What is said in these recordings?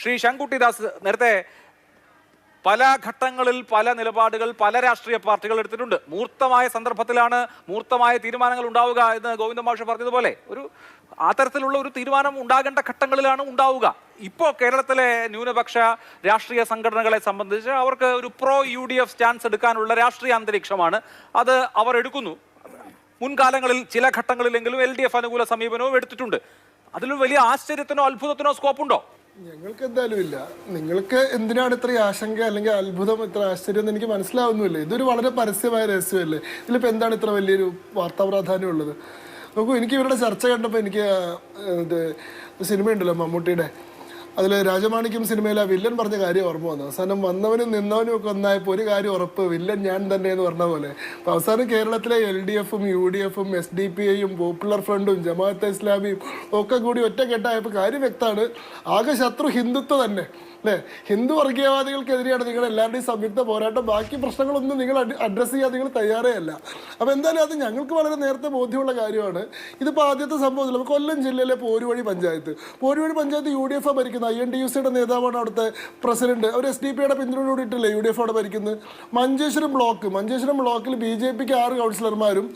ശ്രീ ശങ്കുട്ടിദാസ് നേരത്തെ പല ഘട്ടങ്ങളിൽ പല നിലപാടുകൾ പല രാഷ്ട്രീയ പാർട്ടികൾ എടുത്തിട്ടുണ്ട്. മൂർത്തമായ സന്ദർഭത്തിലാണ് മൂർത്തമായ തീരുമാനങ്ങൾ ഉണ്ടാവുക എന്ന് ഗോവിന്ദ മാഷ പറഞ്ഞതുപോലെ ഒരു ആ തരത്തിലുള്ള ഒരു തീരുമാനം ഉണ്ടാകേണ്ട ഘട്ടങ്ങളിലാണ് ഉണ്ടാവുക. ഇപ്പോൾ കേരളത്തിലെ ന്യൂനപക്ഷ രാഷ്ട്രീയ സംഘടനകളെ സംബന്ധിച്ച് അവർക്ക് ഒരു pro U D F stance എടുക്കാനുള്ള രാഷ്ട്രീയ അന്തരീക്ഷമാണ്. അത് അവർ എടുക്കുന്നു. മുൻകാലങ്ങളിൽ ചില ഘട്ടങ്ങളിലെങ്കിലും എൽ ഡി എഫ് അനുകൂല സമീപനവും എടുത്തിട്ടുണ്ട്. അതിലും വലിയ ആശ്ചര്യത്തിനോ അത്ഭുതത്തിനോ സ്കോപ്പുണ്ടോ ഞങ്ങൾക്ക് എന്തായാലും ഇല്ല. നിങ്ങൾക്ക് എന്തിനാണ് ഇത്ര ആശങ്ക അല്ലെങ്കിൽ അത്ഭുതം ഇത്ര ആശ്ചര്യം എന്ന് എനിക്ക് മനസ്സിലാവുന്നില്ല ഇതൊരു വളരെ പരസ്യമായ രഹസ്യമല്ലേ? ഇതിലിപ്പോൾ എന്താണ് ഇത്ര വലിയൊരു വാർത്താ പ്രാധാന്യം ഉള്ളത്? നോക്കൂ എനിക്ക് ഇവരുടെ ചർച്ച കണ്ടപ്പോൾ എനിക്ക് ഇത് സിനിമയുണ്ടല്ലോ മമ്മൂട്ടിയുടെ. അതിൽ രാജമാണിക്യം സിനിമയിൽ ആ വില്ലൻ പറഞ്ഞ കാര്യം ഓർമ്മ വന്നു. അവസാനം വന്നവനും നിന്നവനും ഒക്കെ ഒന്നായപ്പോൾ ഒരു കാര്യം ഉറപ്പ് വില്ലൻ ഞാൻ തന്നെ എന്ന് പറഞ്ഞ പോലെ. അപ്പോൾ അവസാനം കേരളത്തിലെ എൽ ഡി എഫും യു ഡി എഫും എസ് ഡി പി ഐയും പോപ്പുലർ ഫ്രണ്ടും ജമാഅത്ത് ഇസ്ലാമിയും ഒക്കെ കൂടി ഒറ്റക്കെട്ടായപ്പോൾ കാര്യം വ്യക്തമാണ്. ആകെ ശത്രു ഹിന്ദുത്വ തന്നെ അല്ലേ? ഹിന്ദു വർഗീയവാദികൾക്കെതിരെയാണ് നിങ്ങൾ എല്ലാവരുടെയും സംയുക്ത പോരാട്ടം. ബാക്കി പ്രശ്നങ്ങളൊന്നും നിങ്ങൾ അഡ്രസ്സ് ചെയ്യാൻ നിങ്ങൾ തയ്യാറേ അല്ല. അപ്പോൾ എന്തായാലും അത് ഞങ്ങൾക്ക് വളരെ നേരത്തെ ബോധ്യമുള്ള കാര്യമാണ്. ഇതിപ്പോൾ ആദ്യത്തെ സംഭവം നമുക്ക് കൊല്ലം ജില്ലയിലെ Poruvazhi panchayat. Poruvazhi panchayat U D F ഭരിക്കുന്നത്. ഐ എൻ ഡി യു സിയുടെ നേതാവാണ് അവിടുത്തെ പ്രസിഡന്റ്. അവർ എസ് ഡി പിയുടെ പിന്തുണയോടിയിട്ടില്ലേ യു ഡി എഫ് അവിടെ ഭരിക്കുന്നത് മഞ്ചേശ്വരം ബ്ലോക്ക്. മഞ്ചേശ്വരം ബ്ലോക്കിൽ ബി ജെ പിക്ക് ആറ് കൗൺസിലർമാരും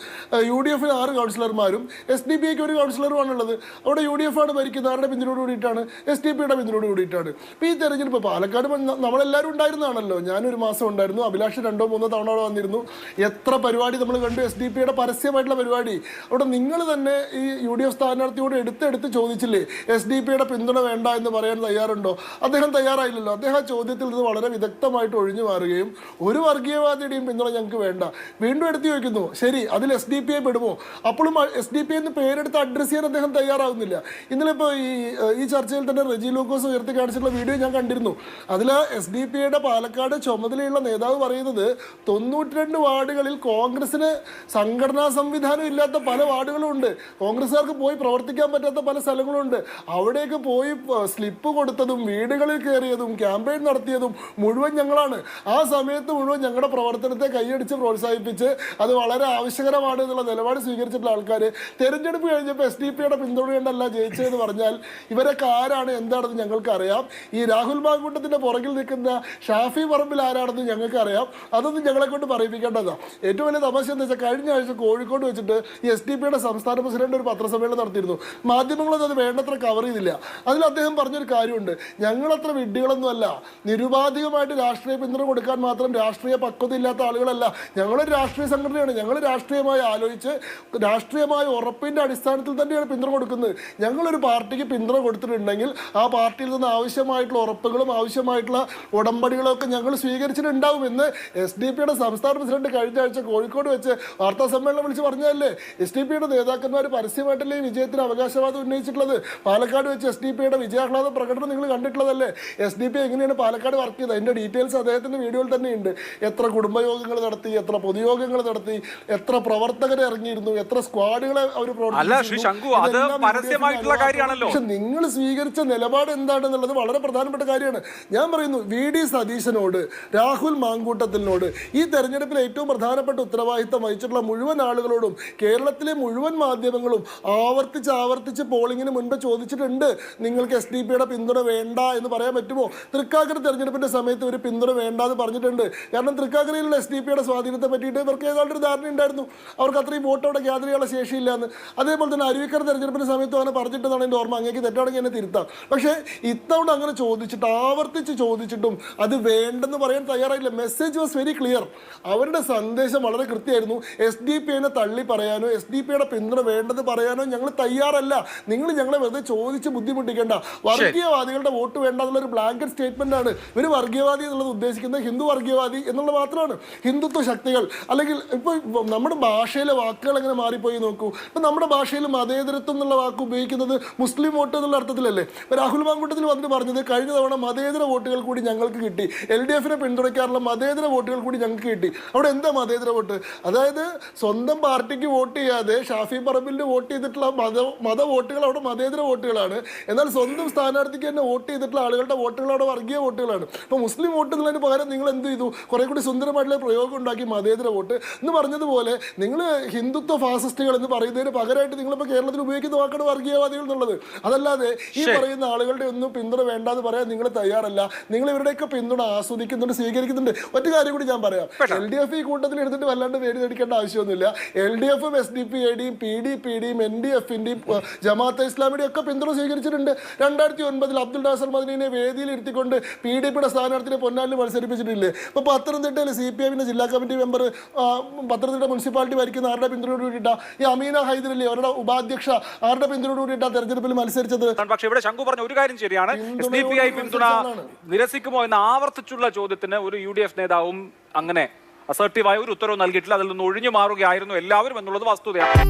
യു ഡി എഫിന് ആറ് കൗൺസിലർമാരും എസ് ഡി പി ഐക്ക് ഒരു കൗൺസിലറുമാണുള്ളത്. അവിടെ യു ഡി എഫ് ആണ് ഭരിക്കുന്നത്. ആരുടെ പിന്തുണ കൂടിയിട്ടാണ്? എസ് ഡി പിയുടെ പിന്തുണ കൂടിയിട്ടാണ്. ഇപ്പോൾ ഈ തെരഞ്ഞെടുപ്പ് പാലക്കാട് നമ്മളെല്ലാവരും ഉണ്ടായിരുന്നതാണല്ലോ. ഞാനൊരു മാസം ഉണ്ടായിരുന്നു. അഭിലാഷ് രണ്ടോ മൂന്നോ തവണ അവിടെ വന്നിരുന്നു. എത്ര പരിപാടി നമ്മൾ കണ്ടു എസ് ഡി പിയുടെ പരസ്യമായിട്ടുള്ള പരിപാടി. അവിടെ നിങ്ങൾ തന്നെ ഈ യു ഡി എഫ് സ്ഥാനാർത്ഥിയോട് എടുത്തെടുത്ത് ചോദിച്ചില്ലേ എസ് ഡി പിയുടെ പിന്തുണ വേണ്ട എന്ന് പറയാൻ തയ്യാറുണ്ടോ? അദ്ദേഹം തയ്യാറായില്ലല്ലോ. അദ്ദേഹം ആ ചോദ്യത്തിൽ നിന്ന് വളരെ വിദഗ്ധമായിട്ട് ഒഴിഞ്ഞു മാറുകയും ഒരു വർഗീയവാദിയുടെയും പിന്തുണ ഞങ്ങൾക്ക് വേണ്ട. വീണ്ടും എടുത്തു ചോദിക്കുന്നു ശരി അതിൽ എസ് ഡി പി ഐ പെടുമോ? അപ്പോഴും എസ് ഡി പി എന്ന് പേരെടുത്ത് അഡ്രസ്സ് ചെയ്യാൻ അദ്ദേഹം തയ്യാറാവുന്നില്ല. ഇന്നലെ ഇപ്പോൾ ഈ ഈ ചർച്ചയിൽ തന്നെ റെജി ലൂക്കോസ് ഉയർത്തി കാണിച്ചിട്ടുള്ള വീഡിയോ ഞാൻ കണ്ടിരുന്നു. അതിൽ എസ് ഡി പി ഐയുടെ പാലക്കാട് ചുമതലയുള്ള നേതാവ് പറയുന്നത് തൊണ്ണൂറ്റിരണ്ട് വാർഡുകളിൽ കോൺഗ്രസിന് സംഘടനാ സംവിധാനം ഇല്ലാത്ത പല വാർഡുകളും ഉണ്ട് കോൺഗ്രസ്സുകാർക്ക് പോയി പ്രവർത്തിക്കാൻ പറ്റാത്ത പല സ്ഥലങ്ങളുണ്ട്. അവിടേക്ക് പോയി സ്ലിപ്പ് കൊടുത്തതും വീടുകളിൽ കയറിയതും ക്യാമ്പയിൻ നടത്തിയതും മുഴുവൻ ഞങ്ങളാണ്. ആ സമയത്ത് മുഴുവൻ ഞങ്ങളുടെ പ്രവർത്തനത്തെ കൈയടിച്ച് പ്രോത്സാഹിപ്പിച്ച് അത് വളരെ ആവശ്യകരമാണ് എന്നുള്ള നിലപാട് സ്വീകരിച്ചിട്ടുള്ള ആൾക്കാർ തെരഞ്ഞെടുപ്പ് കഴിഞ്ഞപ്പോൾ എസ് ഡി പിയുടെ പിന്തുണയുണ്ടല്ല ജയിച്ചതെന്ന് പറഞ്ഞാൽ ഇവരൊക്കെ ആരാണ് എന്താണെന്ന് ഞങ്ങൾക്കറിയാം ഈ രാഹുൽ മാങ്കൂട്ടത്തിന്റെ പുറകിൽ നിൽക്കുന്ന ഷാഫി പറമ്പിൽ ആരാണെന്ന് ഞങ്ങൾക്കറിയാം. അതൊന്നും ഞങ്ങളെ കൊണ്ട് പറയിപ്പിക്കേണ്ടതാണ് ഏറ്റവും വലിയ തമാശ എന്താ വെച്ചാൽ കഴിഞ്ഞ ആഴ്ച കോഴിക്കോട് വെച്ചിട്ട് എസ് ഡി പിയുടെ സംസ്ഥാന പ്രസിഡന്റ് ഒരു പത്രസമ്മേളനം നടത്തിയിരുന്നു. മാധ്യമങ്ങളൊന്നും അത് വേണ്ടത്ര കവർ ചെയ്തില്ല. അതിൽ അദ്ദേഹം പറഞ്ഞൊരു കാര്യമുണ്ട്. ഞങ്ങളത്ര വിഡ്ഢികളൊന്നുമല്ല. നിരുപാധികമായിട്ട് രാഷ്ട്രീയ പിന്തുണ കൊടുക്കാൻ മാത്രം രാഷ്ട്രീയ പക്വത ഇല്ലാത്ത ആളുകളല്ല. ഞങ്ങളൊരു രാഷ്ട്രീയ സംഘടനയാണ്. ഞങ്ങൾ രാഷ്ട്രീയമായി ആലോചിച്ച് രാഷ്ട്രീയമായ ഉറപ്പിന്റെ അടിസ്ഥാനത്തിൽ തന്നെയാണ് പിന്തുണ കൊടുക്കുന്നത്. ഞങ്ങളൊരു പാർട്ടിക്ക് പിന്തുണ കൊടുത്തിട്ടുണ്ടെങ്കിൽ ആ പാർട്ടിയിൽ നിന്ന് ആവശ്യമായിട്ടുള്ള ഉറപ്പുകളും ആവശ്യമായിട്ടുള്ള ഉടമ്പടികളും ഒക്കെ ഞങ്ങൾ സ്വീകരിച്ചിട്ടുണ്ടാവുമെന്ന് എസ് ഡി പിയുടെ സംസ്ഥാന പ്രസിഡന്റ് കഴിഞ്ഞ ആഴ്ച കോഴിക്കോട് വെച്ച് വാർത്താ സമ്മേളനം വിളിച്ച് പറഞ്ഞതല്ലേ? എസ് ഡി പിയുടെ നേതാക്കന്മാർ പരസ്യമായിട്ടല്ലേ ഈ വിജയത്തിന് അവകാശവാദം ഉന്നയിച്ചിട്ടുള്ളത്? പാലക്കാട് വെച്ച് എസ് ഡി പിയുടെ വിജയാഹ്ലാദ പ്രകടനം നിങ്ങൾ കണ്ടിട്ടുള്ളതല്ലേ? എസ് ഡി പി എങ്ങനെയാണ് പാലക്കാട് വർക്ക് ചെയ്തത്? അതിന്റെ ഡീറ്റെയിൽസ് അദ്ദേഹത്തിന്റെ വീഡിയോയിൽ തന്നെയുണ്ട്. എത്ര കുടുംബയോഗങ്ങൾ നടത്തി എത്ര പൊതുയോഗങ്ങൾ നടത്തി എത്ര പ്രവർത്തകരെ ഇറങ്ങിയിരുന്നു എത്ര സ്ക്വാഡുകളെ അവർ. പക്ഷെ നിങ്ങൾ സ്വീകരിച്ച നിലപാട് എന്താണെന്നുള്ളത് വളരെ പ്രധാനപ്പെട്ട കാര്യമാണ്. ഞാൻ പറയുന്നു വി ഡി സതീശനോട് രാഹുൽ മാങ്കൂട്ടത്തിനോട് ഈ തെരഞ്ഞെടുപ്പിൽ ഏറ്റവും പ്രധാനപ്പെട്ട ഉത്തരവാദിത്തം വഹിച്ചിട്ടുള്ള മുഴുവൻ ആളുകളോടും കേരളത്തിലെ മുഴുവൻ മാധ്യമങ്ങളും ആവർത്തിച്ച് ആവർത്തിച്ച് പോളിങ്ങിന് മുൻപ് ചോദിച്ചിട്ടുണ്ട് നിങ്ങൾക്ക് എസ് ഡി പിയുടെ പിന്തുണ വേണ്ട എന്ന് പറയാൻ പറ്റുമോ? തൃക്കാക്കര തെരഞ്ഞെടുപ്പിന്റെ സമയത്ത് ഒരു പിന്തുണ വേണ്ട എന്ന് പറഞ്ഞിട്ടുണ്ട്. കാരണം തൃക്കാക്കരയിലുള്ള എസ് ഡി പിയുടെ സ്വാധീനത്തെ പറ്റിയിട്ട് ഇവർക്ക് ഏതാണ്ട് ഒരു ധാരണ ഉണ്ടായിരുന്നു. അവർക്ക് അത്രയും വോട്ട് അവിടെ ചെയ്യാനുള്ള ശേഷിയില്ല എന്ന്. അതേപോലെ തന്നെ അരുവിക്കര തെരഞ്ഞെടുപ്പിന്റെ സമയത്ത് അങ്ങനെ പറഞ്ഞിട്ടെന്നാണ് എന്റെ ഓർമ്മ. അങ്ങേക്ക് തെറ്റാണെങ്കിൽ എന്നെ തിരുത്താം. പക്ഷേ ഇത്തവണ അങ്ങനെ ചോദിച്ചിട്ട് ആവർത്തിച്ച് ചോദിച്ചിട്ടും അത് വേണ്ടെന്ന് പറയാൻ തയ്യാറായില്ല. മെസ്സേജ് വാസ് വെരി ക്ലിയർ അവരുടെ സന്ദേശം വളരെ കൃത്യമായിരുന്നു. എസ് ഡി പി ഐനെ തള്ളി പറയാനോ എസ് ഡി പിയുടെ പിന്തുണ വേണ്ടത് പറയാനോ ഞങ്ങൾ തയ്യാറല്ല. നിങ്ങൾ ഞങ്ങളെ വെറുതെ ചോദിച്ച് ബുദ്ധിമുട്ടിക്കേണ്ട. വർഗീയവാദികളുടെ വോട്ട് വേണ്ട എന്നുള്ള ഒരു ബ്ലാങ്കറ്റ് സ്റ്റേറ്റ്മെന്റ് ആണ്. ഇവർ വർഗീയവാദി എന്നുള്ളത് ഉദ്ദേശിക്കുന്നത് ഹിന്ദു വർഗീയവാദി എന്നുള്ളത് മാത്രമാണ്. ഹിന്ദുത്വ ശക്തികൾ. അല്ലെങ്കിൽ ഇപ്പോൾ നമ്മുടെ ഭാഷയിലെ വാക്കുകൾ എങ്ങനെ മാറിപ്പോയി നോക്കൂ. ഇപ്പം നമ്മുടെ ഭാഷയിൽ മതേതരത്വം എന്നുള്ള വാക്ക് ഉപയോഗിക്കുന്നത് മുസ്ലിം വോട്ട് എന്നുള്ള അർത്ഥത്തിലല്ലേ? ഇപ്പൊ രാഹുൽ മാങ്കൂട്ടത്തിൽ വന്നിട്ട് പറഞ്ഞത് കഴിഞ്ഞ തവണ മതേതര വോട്ടുകൾ കൂടി ഞങ്ങൾക്ക് കിട്ടി. എൽ ഡി എഫിനെ പിന്തുണയ്ക്കാറുള്ള മതേതര വോട്ടുകൾ കൂടി ഞങ്ങൾക്ക് കിട്ടി. അവിടെ എന്താ മതേതര വോട്ട്? അതായത് സ്വന്തം പാർട്ടിക്ക് വോട്ട് ചെയ്യാതെ ഷാഫി പറമ്പിലിന് വോട്ട് ചെയ്തിട്ടുള്ള മത മത വോട്ടുകൾ അവിടെ മതേതര വോട്ടുകളാണ്. എന്നാൽ സ്വന്തം സ്ഥാനാർത്ഥിക്ക് തന്നെ വോട്ട് ചെയ്തിട്ടുള്ള ആളുകളുടെ വോട്ടുകൾ അവിടെ വർഗീയ വോട്ടുകളാണ്. ഇപ്പോൾ മുസ്ലിം വോട്ട് എന്നുള്ളതിന് പകരം നിങ്ങൾ എന്ത് ചെയ്തു? കുറെ കൂടി സുന്ദരമായിട്ടുള്ള പ്രയോഗം ഉണ്ടാക്കി മതേതര വോട്ട്. എന്ന് പറഞ്ഞതുപോലെ നിങ്ങൾ ഹിന്ദുത്വ ഫാസിസ്റ്റുകൾ എന്ന് പറയുന്നതിന് പകരമായിട്ട് നിങ്ങളിപ്പോൾ കേരളത്തിൽ ഉപയോഗിക്കുന്ന വാക്കാണ് വർഗീയവാദികൾ എന്നുള്ളത്. അതല്ലാതെ ഈ പറയുന്ന ആളുകളുടെ ഒന്നും പിന്തുണ വേണ്ടാന്ന് പറയാൻ നിങ്ങൾ നിങ്ങൾ തയ്യാറല്ല. നിങ്ങൾ ഇവരുടെയൊക്കെ പിന്തുണ ആസ്വദിക്കുന്നുണ്ട് സ്വീകരിക്കുന്നുണ്ട്. ഒറ്റ കാര്യം കൂടി ഞാൻ പറയാം. എൽ ഡി എഫ് ഈ കൂട്ടത്തിൽ എടുത്തിട്ട് വല്ലാണ്ട് പേര് നേടിക്കേണ്ട ആവശ്യമൊന്നുമില്ല. എൽ ഡി എഫും എസ് ഡി പി ഐഡിയും പി ഡി പി ഡിയും എൻ ഡി എഫിന്റെയും ജമാഅത്തെ ഇസ്ലാമിയുടെയും ഒക്കെ പിന്തുണ സ്വീകരിച്ചിട്ടുണ്ട്. രണ്ടായിരത്തി ഒൻപതിൽ അബ്ദുൾ നാസർ മദീനെ വേദിയിൽ ഇരുത്തിക്കൊണ്ട് പി ഡി പിയുടെ സ്ഥാനാർത്ഥിനെ പൊന്നാലിൽ മത്സരിപ്പിച്ചിട്ടില്ലേ? അപ്പോൾ പത്തനംതിട്ടയിൽ സി പി എമ്മിന്റെ ജില്ലാ കമ്മിറ്റി മെമ്പർ പത്തനംതിട്ട മുനിസിപ്പാലിറ്റി ഭരിക്കുന്ന ആരുടെ പിന്തുണയോട് കൂടിയിട്ടാ? ഈ അമീന ഹൈദരലി അവരുടെ ഉപാധ്യക്ഷ ആരുടെ പിന്തുണയോട് കൂടിയിട്ടാ തെരഞ്ഞെടുപ്പിൽ മത്സരിച്ചത്? പക്ഷേ ഇവിടെ ശങ്കു പറഞ്ഞ ഒരു കാര്യം ശരിയാണ്. എസ് ഡി പി ഐ പിന്തുണ നിരസിക്കുമോ എന്ന് ആവർത്തിച്ചുള്ള ചോദ്യത്തിന് ഒരു യു ഡി എഫ് നേതാവും അങ്ങനെ അസർട്ടീവായ ഒരു ഉത്തരവ് നൽകിയിട്ടില്ല. അതിൽ നിന്ന് ഒഴിഞ്ഞു മാറുകയായിരുന്നു എല്ലാവരും എന്നുള്ളത് വസ്തുതയാണ്.